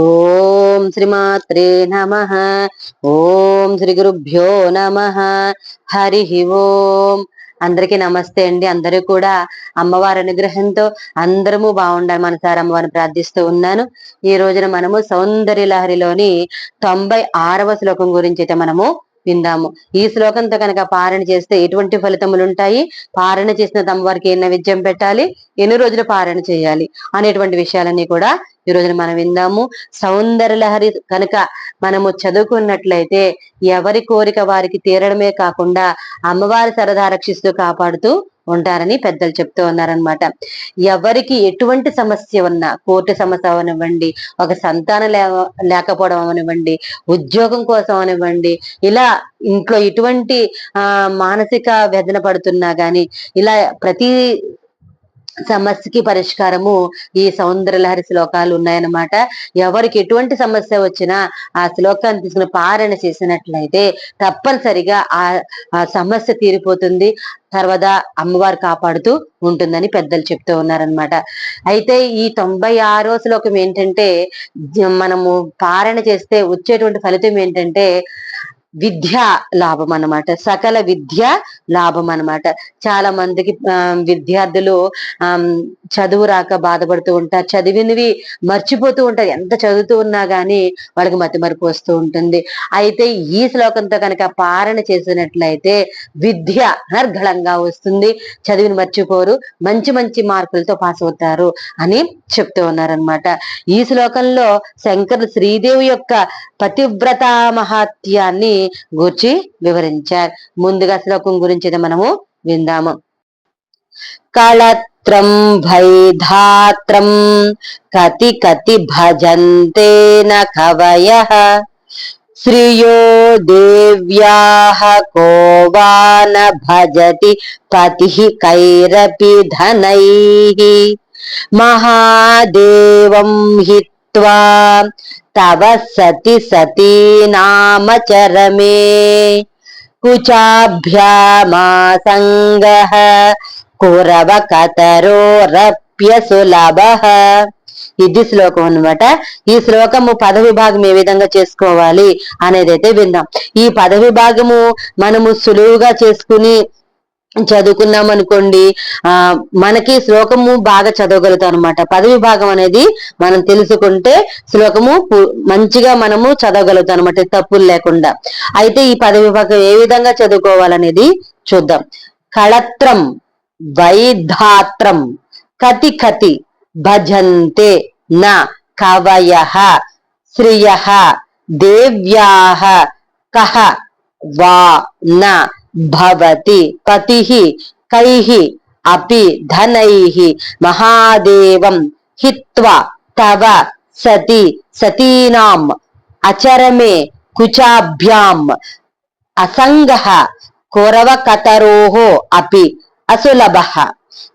ఓం శ్రీమాత్రే నమ. ఓం శ్రీ గురుభ్యో నమ. హరి ఓం. అందరికీ నమస్తే అండి. అందరూ కూడా అమ్మవారి అనుగ్రహంతో అందరము బాగుండాలి మనసారి అమ్మవారిని ప్రార్థిస్తూ ఉన్నాను. ఈ రోజున మనము సౌందర్య లహరిలోని తొంభై ఆరవ శ్లోకం గురించి అయితే మనము విందాము. ఈ శ్లోకంతో కనుక పారణ చేస్తే ఎటువంటి ఫలితములు ఉంటాయి? పారణ చేసిన తమ వారికి ఎన్న విద్యం పెట్టాలి? ఎన్ని రోజులు పారణ చేయాలి? అనేటువంటి విషయాలన్నీ కూడా ఈ రోజున మనం విందాము. సౌందర్య లహరి కనుక మనము చదువుకున్నట్లయితే ఎవరి కోరిక వారికి తీరడమే కాకుండా అమ్మవారి సరదా రక్షిస్తూ కాపాడుతూ ఉంటారని పెద్దలు చెప్తూ ఉన్నారనమాట ఎవరికి ఎటువంటి సమస్య ఉన్నా కోర్టు సమస్య అవనివ్వండి ఒక సంతానం లేకపోవడం అవనివ్వండి ఉద్యోగం కోసం అనివ్వండి ఇలా ఇంట్లో ఎటువంటి ఆ మానసిక వేదన పడుతున్నా గాని ఇలా ప్రతి సమస్యకి పరిష్కారము ఈ సౌందర్యలహరి శ్లోకాలు ఉన్నాయన్నమాట. ఎవరికి ఎటువంటి సమస్య వచ్చినా ఆ శ్లోకాన్ని తీసుకుని పారణ చేసినట్లయితే తప్పనిసరిగా ఆ సమస్య తీరిపోతుంది. తర్వాత అమ్మవారు కాపాడుతూ ఉంటుందని పెద్దలు చెప్తూ ఉన్నారనమాట అయితే ఈ తొంభై ఆరో శ్లోకం ఏంటంటే మనము పారణ చేస్తే వచ్చేటువంటి ఫలితం ఏంటంటే విద్య లాభం అనమాట సకల విద్య లాభం అనమాట చాలా మందికి విద్యార్థులు చదువు రాక బాధపడుతూ ఉంటారు. చదివినవి మర్చిపోతూ ఉంటారు. ఎంత చదువుతూ ఉన్నా కానీ వాళ్ళకి మతి వస్తూ ఉంటుంది. అయితే ఈ శ్లోకంతో కనుక పారణ చేసినట్లయితే విద్య అనర్ఘళంగా వస్తుంది. చదివిని మర్చిపోరు. మంచి మంచి మార్కులతో పాస్ అవుతారు అని చెప్తూ ఉన్నారనమాట ఈ శ్లోకంలో శంకర్ శ్రీదేవి యొక్క పతివ్రత మహాత్యాన్ని గూర్చి వివరించారు. ముందుగా శ్లోకం గురించి మనము విందాము. కళత్రం భైధాత్రం కతి కతి భజంతే కవయ. శ్రియో దేవ్యా కోవాన భజతి పతి కైరపి ధనై. మహాదేవం హిత్వా తవ సతి సతీ నామచరమే కుచాభ్యామాసంగ కురవ కతరోరప్య సులభ. ఇది శ్లోకం అనమాట ఈ శ్లోకము పద విభాగం ఏ విధంగా చేసుకోవాలి అనేది అయితే విందాం. ఈ పద విభాగము మనము సులువుగా చేసుకుని చదువుకున్నాం అనుకోండి. ఆ మనకి శ్లోకము బాగా చదవగలుగుతాం అనమాట పదవి భాగం అనేది మనం తెలుసుకుంటే శ్లోకము మంచిగా మనము చదవగలుగుతాం అనమాట తప్పులు లేకుండా. అయితే ఈ పదవి భాగం ఏ విధంగా చదువుకోవాలనేది చూద్దాం. కళత్రం వైధాత్రం కతి కతి భజంతే నా కవయ శ్రియ దేవ్యాహ కహ వా నా భవతి పతి కై అపి ధనై మహాదేవం హిత్వా తవ సతి సతీనాం అచరమే కుచాభ్యాం అసంగ కతరోహో అపి అసులభ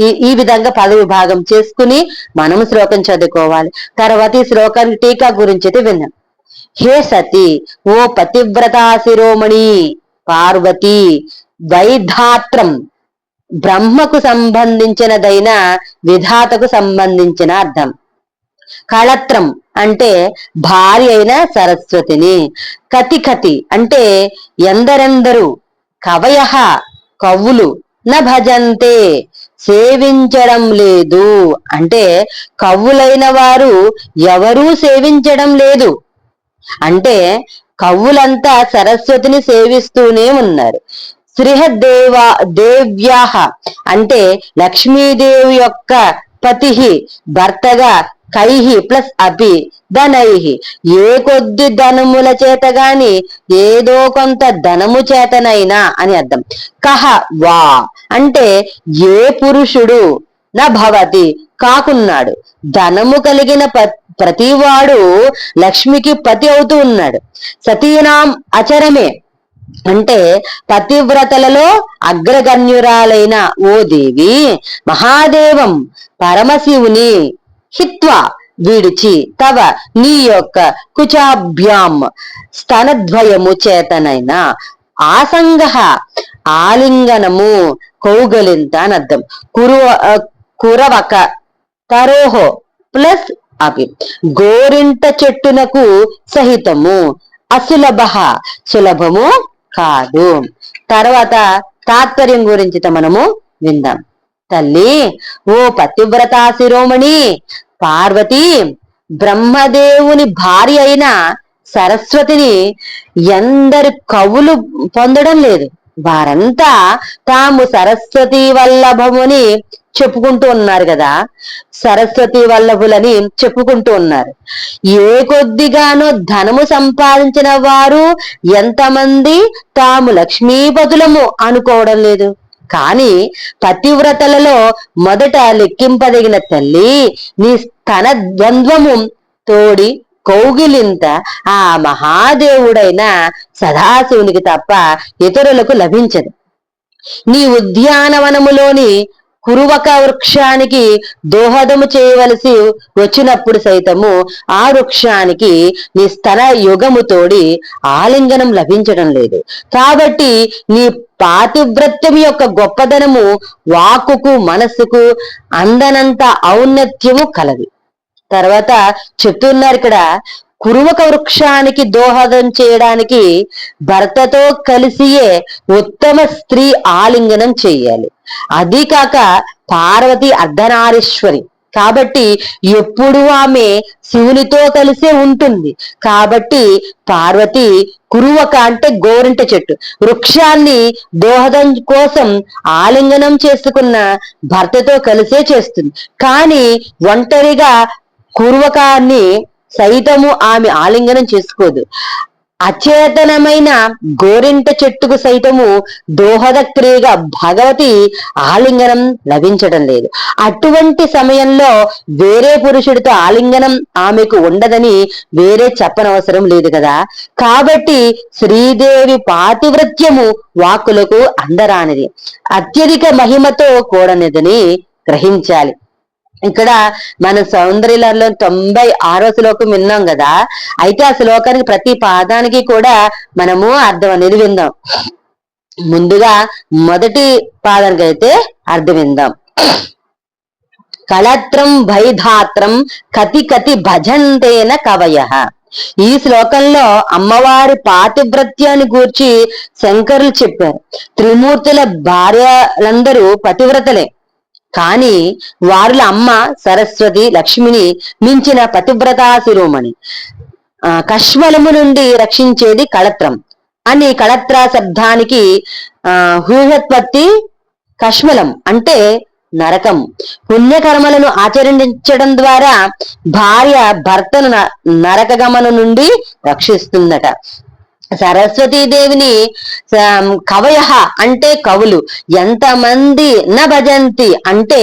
ఈ ఈ విధంగా పద విభాగం చేసుకుని మనం శ్లోకం చదువుకోవాలి. తర్వాత ఈ శ్లోకం టీకా గురించి అయితే విన్నాం. హే సతి ఓ పతివ్రతా శిరోమణి పార్వతి వైధాత్రం బ్రహ్మకు సంబంధించినదైన విధాతకు సంబంధించిన అర్థం. కళత్రం అంటే భార్య అయిన సరస్వతిని. కతి కతి అంటే ఎందరెందరు కవయ కవులు న భజంతే సేవించడం లేదు. అంటే కవులైన వారు ఎవరూ సేవించడం లేదు. అంటే కవులంతా సరస్వతిని సేవిస్తూనే ఉన్నారు. శ్రీహదేవ దేవ్యాహ అంటే లక్ష్మీదేవి యొక్క పతి భర్తగా కైహి ప్లస్ అపి ధనైహి. ఏ కొద్ది ధనముల చేత గాని ఏదో కొంత ధనము చేతనైనా అని అర్థం. కహ వా అంటే ఏ పురుషుడు నా భవతి కాకున్నాడు. ధనము కలిగిన ప్రతివాడు లక్ష్మికి పతి అవుతూ ఉన్నాడు. సతీనాం అచరమే. అంటే పతివ్రతలలో అగ్రగణ్యురాలైన ఓ దేవి మహాదేవం పరమశివుని హిత్వా విడిచి తవ నీ యొక్క కుచాభ్యాం స్తనద్వయము చేతనైన ఆసంగ ఆలింగనము కౌగలింత అని అర్థం. కురు కురవక తరోహో ప్లస్ అవి. గోరింట చెట్టునకు సహితము. అసులభ సులభము కాదు. తర్వాత తాత్పర్యం గురించి మనము విందాం. తల్లి ఓ పతివ్రతా శిరోమణి పార్వతి బ్రహ్మదేవుని భార్య అయిన సరస్వతిని ఎందరి కవులు పొందడం లేదు. వారంతా తాము సరస్వతి వల్లభముని చెప్పుకుంటూ ఉన్నారు కదా. సరస్వతి వల్లభులని చెప్పుకుంటూ ఉన్నారు. ఏ కొద్దిగానో ధనము సంపాదించిన వారు ఎంతమంది తాము లక్ష్మీపతులము అనుకోవడం లేదు. కాని పతివ్రతలలో మొదట లెక్కింపదగిన తల్లి నీ స్తన ద్వంద్వము తోడి కౌగిలింత ఆ మహాదేవుడైన సదాశివునికి తప్ప ఇతరులకు లభించదు. నీ ఉద్యానవనములోని కురువక వృక్షానికి దోహదము చేయవలసి వచ్చినప్పుడు సైతము ఆ వృక్షానికి నీ స్తన యుగము తోడి ఆలింగనం లభించడం లేదు. కాబట్టి నీ పాతివ్రత్యం యొక్క గొప్పదనము వాకుకు మనస్సుకు అందనంత ఔన్నత్యము కలది. తర్వాత చెప్తున్నారు ఇక్కడ కురువక వృక్షానికి దోహదం చేయడానికి భర్తతో కలిసియే ఉత్తమ స్త్రీ ఆలింగనం చేయాలి. అది కాక పార్వతి అర్ధనారీశ్వరి. కాబట్టి ఎప్పుడు ఆమె శివునితో కలిసే ఉంటుంది. కాబట్టి పార్వతి కురువక అంటే గోరింట చెట్టు. వృక్షాన్ని దోహదం కోసం ఆలింగనం చేసుకున్న భర్తతో కలిసే చేస్తుంది. కానీ ఒంటరిగా కురువకాన్ని సైతము ఆమె ఆలింగనం చేసుకోదు. అచేతనమైన గోరింట చెట్టుకు సైతము దోహద క్రియగా భగవతి ఆలింగనం లభించడం లేదు. అటువంటి సమయంలో వేరే పురుషుడితో ఆలింగనం ఆమెకు ఉండదని వేరే చెప్పనవసరం లేదు కదా. కాబట్టి శ్రీదేవి పాతివ్రత్యము వాక్కులకు అందరానిది. అత్యధిక మహిమతో కూడనిదని గ్రహించాలి. ఇక్కడ మన సౌందర్యలలో తొంభై ఆరో శ్లోకం విన్నాం కదా. అయితే ఆ శ్లోకానికి ప్రతి పాదానికి కూడా మనము అర్థం అనేది విందాం. ముందుగా మొదటి పాదానికి అయితే అర్థం విందాం. కళత్రం భైధాత్రం కతి కతి భజంతేన కవయ. ఈ శ్లోకంలో అమ్మవారి పాతివ్రత్యాన్ని గూర్చి శంకరులు చెప్పారు. త్రిమూర్తుల భార్యలందరూ పతివ్రతలే. కాని వారుల అమ్మ సరస్వతి లక్ష్మిని మించిన పతివ్రతా శిరోమణి. ఆ కష్మలము నుండి రక్షించేది కళత్రం. అని కళత్ర శబ్దానికి ఆ హూహత్పత్తి కష్మలం అంటే నరకం. పుణ్యకర్మలను ఆచరించడం ద్వారా భార్య భర్తను నరకగమనం నుండి రక్షిస్తుందట. సరస్వతీదేవిని కవయ అంటే కవులు. ఎంతమంది న భజంతి అంటే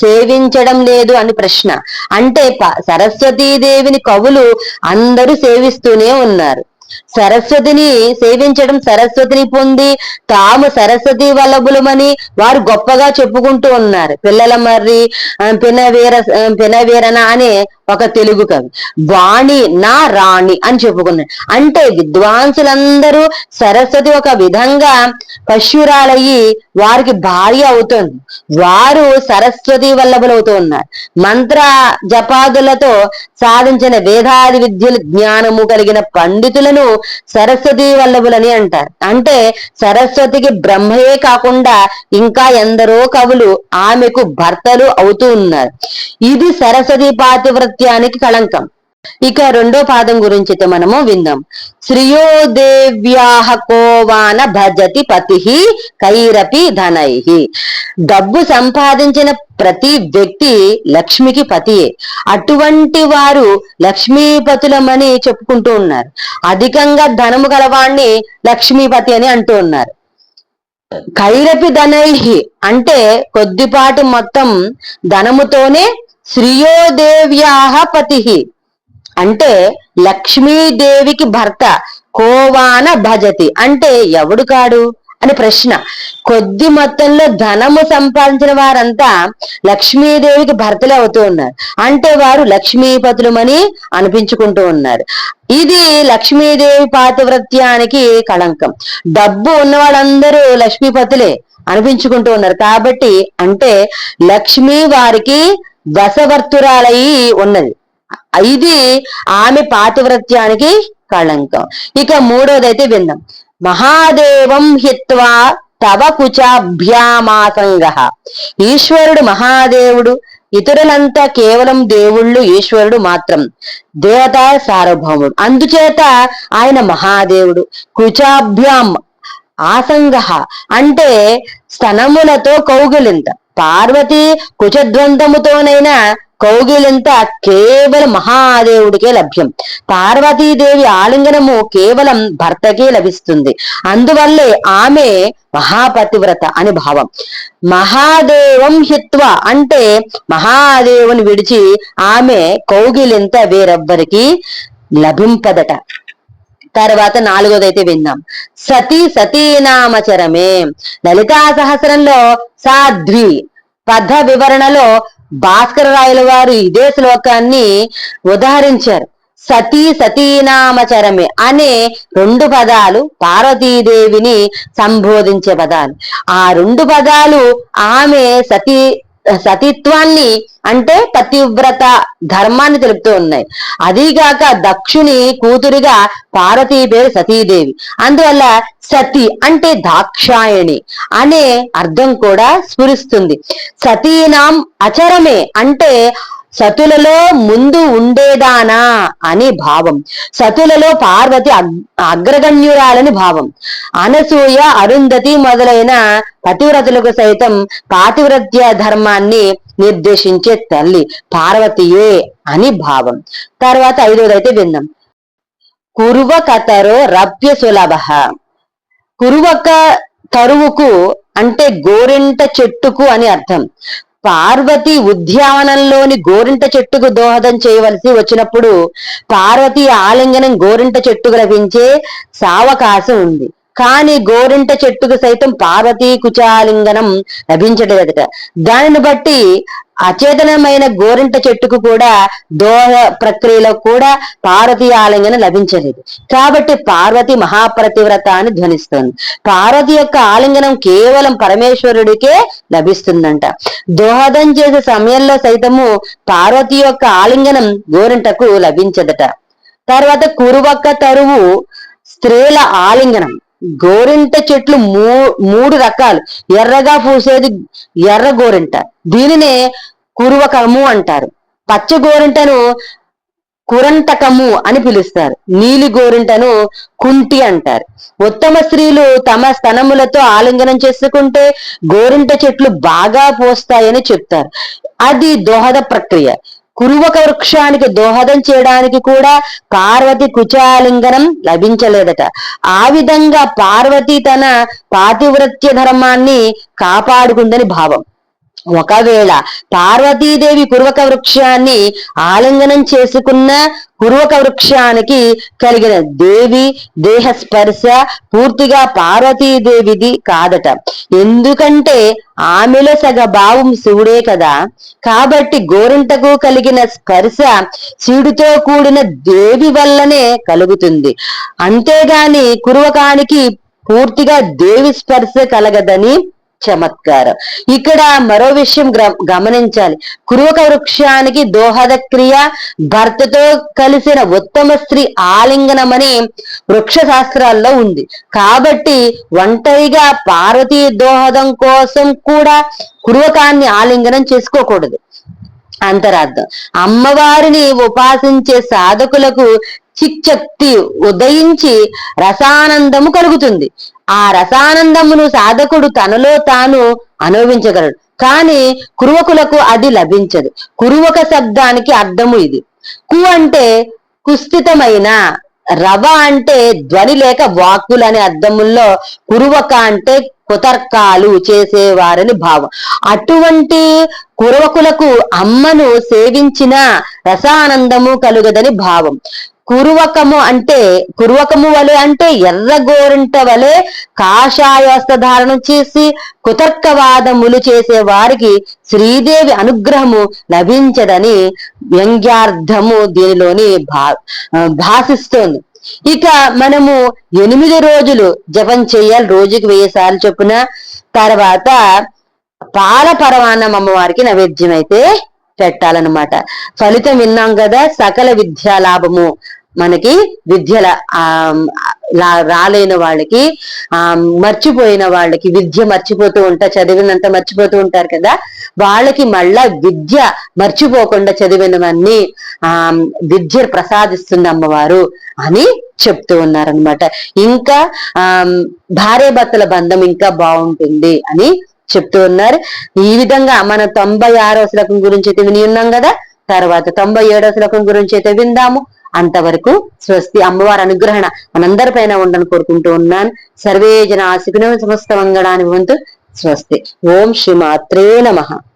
సేవించడం లేదు అని ప్రశ్న. అంటే సరస్వతీదేవిని కవులు అందరూ సేవిస్తూనే ఉన్నారు. సరస్వతిని సేవించడం సరస్వతిని పొంది తాము సరస్వతి వల్లభులమని వారు గొప్పగా చెప్పుకుంటూ ఉన్నారు. పిల్లల మర్రి పినవీర పినవీరన అనే ఒక తెలుగు కవి. వాణి నా రాణి అని చెప్పుకున్నాడు. అంటే విద్వాంసులందరూ సరస్వతి ఒక విధంగా పశురాలయ్యి వారికి భార్య అవుతుంది. వారు సరస్వతి వల్లభులవుతూ ఉన్నారు మంత్ర జపాదులతో సాధించిన వేదాది విద్యలు జ్ఞానము కలిగిన పండితులను సరస్వతి వల్లభులని అంటారు. అంటే సరస్వతికి బ్రహ్మయే కాకుండా ఇంకా ఎందరో కవులు ఆమెకు భర్తలు అవుతూ ఉన్నారు. ఇది సరస్వతి పాతివ్రత్యానికి కళంకం. ఇక రెండో పాదం గురించి అయితే మనము విందాం. శ్రియోదేవ్యాహ కోవాన భజతి పతి కైరపి ధనై. డబ్బు సంపాదించిన ప్రతి వ్యక్తి లక్ష్మికి పతియే. అటువంటి వారు లక్ష్మీపతులమని చెప్పుకుంటూ ఉన్నారు. అధికంగా ధనము గలవాణ్ణి లక్ష్మీపతి అని అంటూ ఉన్నారు. కైరపి ధనైహి అంటే కొద్దిపాటి మొత్తం ధనముతోనే శ్రియోదేవ్యాహ పతి. అంటే లక్ష్మీదేవికి భర్త కోవాన భజతి. అంటే ఎవడు కాడు? అని ప్రశ్న. కొద్ది మొత్తంలో ధనము సంపాదించిన వారంతా లక్ష్మీదేవికి భర్తలే అవుతూ ఉన్నారు. అంటే వారు లక్ష్మీపతులమని అనిపించుకుంటూ ఉన్నారు. ఇది లక్ష్మీదేవి పాతివ్రత్యానికి కళంకం. డబ్బు ఉన్న వాళ్ళందరూ లక్ష్మీపతులే అనిపించుకుంటూ ఉన్నారు. కాబట్టి అంటే లక్ష్మి వారికి వశవర్తురాలయ్యి ఉన్నది. ఇది ఆమె పాతివ్రత్యానికి కళంకం. ఇక మూడోదైతే విందాం. మహాదేవం హిత్వా తవ కుచాభ్యామాసంగ. ఈశ్వరుడు మహాదేవుడు ఇతరులంతా కేవలం దేవుళ్ళు ఈశ్వరుడు మాత్రం దేవత సార్వభౌముడు. అందుచేత ఆయన మహాదేవుడు. కుచాభ్యాం ఆసంగ అంటే స్తనములతో కౌగిలింత. పార్వతి కుచద్వంతముతోనైనా కౌగిలింత కేవలం మహాదేవుడికే లభ్యం. పార్వతీదేవి ఆలింగనము కేవలం భర్తకే లభిస్తుంది. అందువల్లే ఆమె మహాపతివ్రత అని భావం. మహాదేవం హిత్వ అంటే మహాదేవుని విడిచి ఆమె కౌగిలింత వేరెవ్వరికి లభింపదట. తర్వాత నాలుగోదైతే విందాం సతీ సతీనామచరమే లలితా సహస్రంలో సాధ్వి. పద వివరణలో భాస్కర రాయల వారు ఇదే శ్లోకాన్ని ఉదహరించారు. సతీ సతీనామచరమే అనే రెండు పదాలు పార్వతీదేవిని సంబోధించే పదాలు. ఆ రెండు పదాలు ఆమె సతీ సతీత్వాన్ని అంటే పతివ్రత ధర్మాన్ని తెలుపుతూ ఉన్నాయి. అదీగాక దక్షుని కూతురిగా పార్వతీ పేరు సతీదేవి. అందువల్ల సతి అంటే దాక్షాయణి అనే అర్థం కూడా స్ఫురిస్తుంది. సతీనాం అచరమే అంటే సతులలో ముందు ఉండేదానా అని భావం. సతులలో పార్వతి అగ్రగణ్యురాలని భావం. అనసూయ అరుంధతి మొదలైన పతివ్రతులకు సైతం పాతివ్రత్య ధర్మాన్ని నిర్దేశించే తల్లి పార్వతియే అని భావం. తర్వాత ఐదోదైతే విందాం కురువ కతరో రప్య సులభ. కురువక తరువుకు అంటే గోరింట చెట్టుకు అని అర్థం. పార్వతి ఉద్యానవనంలోని గోరింట చెట్టుకు దోహదం చేయవలసి వచ్చినప్పుడు పార్వతి ఆలింగనం గోరింట చెట్టుకు లభించే సావకాశం ఉంది. కానీ గోరింట చెట్టుకు సైతం పార్వతీ కుచాలింగనం లభించలేదట. దానిని బట్టి అచేతనమైన గోరింట చెట్టుకు కూడా దోహ ప్రక్రియలో కూడా పార్వతి ఆలింగనం లభించలేదు. కాబట్టి పార్వతి మహాప్రతివ్రత అని ధ్వనిస్తుంది. పార్వతి యొక్క ఆలింగనం కేవలం పరమేశ్వరుడికే లభిస్తుందంట. దోహదం చేసే సమయంలో సైతము పార్వతి యొక్క ఆలింగనం గోరింటకు లభించదట. తర్వాత కురువక్క తరువు స్త్రీల ఆలింగనం. గోరింట చెట్లు మూ మూడు రకాలు. ఎర్రగా పూసేది ఎర్ర గోరింట. దీనినే కురువకము అంటారు. పచ్చ గోరింటను కురంటకము అని పిలుస్తారు. నీలి గోరింటను కుంటి అంటారు. ఉత్తమ స్త్రీలు తమ స్తనములతో ఆలింగనం చేసుకుంటే గోరింట చెట్లు బాగా పోస్తాయని చెప్తారు. అది దోహద ప్రక్రియ. కురువక వృక్షానికి దోహదం చేయడానికి కూడా పార్వతి కుచాలింగనం లభించలేదట. ఆ విధంగా పార్వతి తన పాతివ్రత్య ధర్మాన్ని కాపాడుకుందని భావం. ఒకవేళ పార్వతీదేవి కురువక వృక్షాన్ని ఆలింగనం చేసుకున్న కురువక వృక్షానికి కలిగిన దేవి దేహ స్పర్శ పూర్తిగా పార్వతీదేవిది కాదట. ఎందుకంటే ఆమెలో సగ భావం శివుడే కదా. కాబట్టి గోరింటకు కలిగిన స్పర్శ శివుడితో కూడిన దేవి వల్లనే కలుగుతుంది. అంతేగాని కురువకానికి పూర్తిగా దేవి స్పర్శ కలగదని చమత్కారం. ఇక్కడ మరో విషయం గమనించాలి. కురువక వృక్షానికి దోహద క్రియ భర్తతో కలిసిన ఉత్తమ స్త్రీ ఆలింగనమని వృక్ష శాస్త్రాల్లో ఉంది. కాబట్టి ఒంటరిగా పార్వతీ దోహదం కోసం కూడా కురువకాన్ని ఆలింగనం చేసుకోకూడదు. అంతరార్థం. అమ్మవారిని ఉపాసించే సాధకులకు చిక్చక్తి ఉదయించి రసానందము కలుగుతుంది. ఆ రసానందమును సాధకుడు తనలో తాను అనుభవించగలడు. కానీ కురువకులకు అది లభించదు. కురువక శబ్దానికి అర్థము ఇది. కు అంటే కుస్థితమైన రవ అంటే ధ్వని లేక వాక్కులు అనే అర్థముల్లో కురువక అంటే కుతర్కాలు చేసేవారని భావం. అటువంటి కురవకులకు అమ్మను సేవించిన రసానందము కలుగదని భావం. కురువకము అంటే కురువకము వలె అంటే ఎర్ర గోరింట వలె కాషాయస్త ధారణ చేసి కుతర్కవాదములు చేసే వారికి శ్రీదేవి అనుగ్రహము లభించదని వ్యంగ్యార్థము దీనిలోని భా భాషిస్తోంది ఇక మనము ఎనిమిది రోజులు జపం చేయాలి రోజుకి వెయ్యి సార్లు చొప్పున. తర్వాత పాల పరమాన్నం అమ్మవారికి నైవేద్యం అయితే పెట్టాలన్నమాట. ఫలితం విన్నాం కదా సకల విద్యా లాభము. మనకి విద్యల ఆ రాలేని వాళ్ళకి ఆ మర్చిపోయిన వాళ్ళకి విద్య మర్చిపోతూ ఉంటా చదివినంత మర్చిపోతూ ఉంటారు కదా వాళ్ళకి మళ్ళా విద్య మర్చిపోకుండా చదివినవన్నీ ఆ విద్య ప్రసాదిస్తుంది అమ్మవారు అని చెప్తూ ఉన్నారనమాట ఇంకా ఆ భార్య భర్తల బంధం ఇంకా బాగుంటుంది అని చెప్తూ ఉన్నారు. ఈ విధంగా మన తొంభై ఆరో శ్లోకం గురించి అయితే విని ఉన్నాం కదా తర్వాత తొంభై ఏడో శ్లోకం గురించి అయితే విందాము. అంతవరకు స్వస్తి అమ్మవారి అనుగ్రహణ మనందరి పైన ఉండని కోరుకుంటూ ఉన్నాను. సర్వే జన సమస్త మంగళాన్ని వంతు స్వస్తి. ఓం శ్రీ మాత్రే నమః.